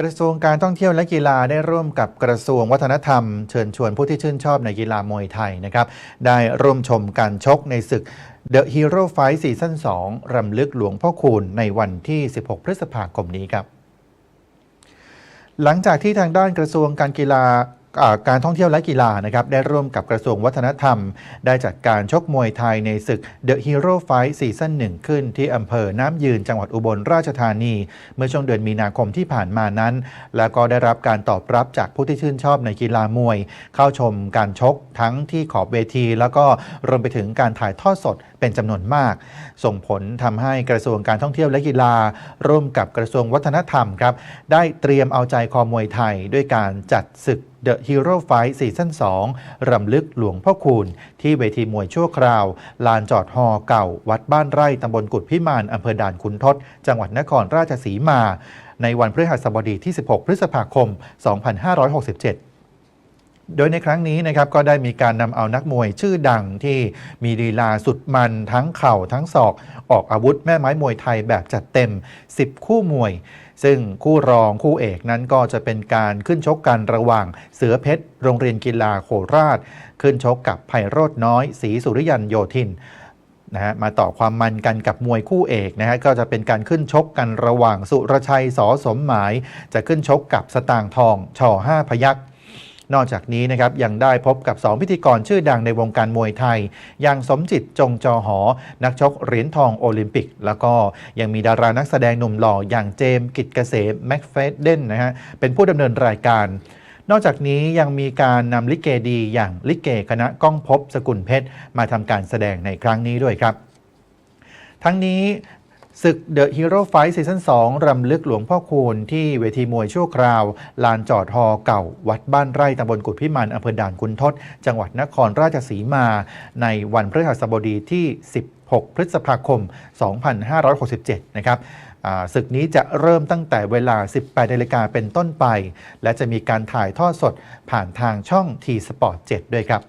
กระทรวงการท่องเที่ยวและกีฬาได้ร่วมกับกระทรวงวัฒนธรรม เชิญชวนผู้ที่ชื่นชอบในกีฬามวยไทยนะครับ ได้ร่วมชมการชกในศึก The Hero Fight ซีซั่น2รำลึกหลวงพ่อคูณในวันที่ 16 พฤษภาคมนี้ครับ หลังจากที่ทางด้านกระทรวงการกีฬาอ่า การท่องเที่ยวและกีฬานะครับได้ร่วมกับกระทรวงวัฒนธรรม ได้จัดการชกมวยไทยในศึก The Hero Fight ซีซั่นหนึ่งขึ้นที่อำเภอน้ำยืนจังหวัดอุบลราชธานี เมื่อช่วงเดือนมีนาคมที่ผ่านมานั้น แล้วก็ได้รับการตอบรับจากผู้ที่ชื่นชอบในกีฬามวย เข้าชมการชกทั้งที่ขอบเวที แล้วก็รวมไปถึงการถ่ายทอดสดเป็นจำนวนมาก ส่งผลทำให้กระทรวงการท่องเที่ยวและกีฬา ร่วมกับกระทรวงวัฒนธรรมครับได้เตรียมเอาใจคอมวยไทยด้วยการจัดศึก The Hero Fight ซีซั่น2รำลึกหลวงพ่อคูณ ที่เวทีมวยชั่วคราว ลานจอดฮอเก่า วัดบ้านไร่ตำบลกุดพิมานอำเภอด่านขุนทศ จังหวัดนครราชสีมา ในวันพฤหัสบดีที่ 16 พฤษภาคม 2567 โดยในครั้งนี้นะครับก็ได้มีการนำเอานักมวยชื่อดังที่มีลีลาสุดมันทั้งเข่าทั้งศอก ออกอาวุธแม่ไม้มวยไทยแบบจัดเต็ม 10 คู่มวย ซึ่งคู่รองคู่เอกนั้นก็จะเป็นการขึ้นชกกันระหว่างเสือเพชร โรงเรียนกีฬาโคราช ขึ้นชกกับไพโรดน้อยศรีสุริยันโยธินนะฮะมาต่อความมันกันกับมวยคู่เอกนะฮะก็จะเป็นการขึ้นชกกันระหว่างสุรชัยสอสมหมาย จะขึ้นชกกับสตางค์ทองช่อห้าพยักษ์ นอกจากนี้นะครับยังได้พบกับ 2 พิธีกรชื่อดังในวงการมวยไทย อย่างสมจิตจงจอหอ นักชกเหรียญทองโอลิมปิก แล้วก็ยังมีดารานักแสดงหนุ่มหล่ออย่างเจมส์กิจเกษมแม็กเฟสเดนนะฮะเป็นผู้ดำเนินรายการนอกจากนี้ยังมีการนำลิเกดีอย่างลิเกคณะก้องพบสกุลเพชร มาทำการแสดงในครั้งนี้ด้วยครับ ทั้งนี้ ศึก The Hero Fight ซีซั่น2 รำลึกหลวงพ่อคูณที่เวทีมวยชั่วคราว ลานจอดฮอเก่า วัดบ้านไร่ตำบลกุดพิมานอำเภอด่านคุณทศ จังหวัดนครราชสีมา ในวันพฤหัสบดีที่ 16 พฤษภาคม 2567 นะครับศึกนี้จะเริ่มตั้งแต่เวลา 18นาฬิกาเป็นต้นไป และจะมีการถ่ายทอดสดผ่านทางช่อง T Sport 7 ด้วยครับ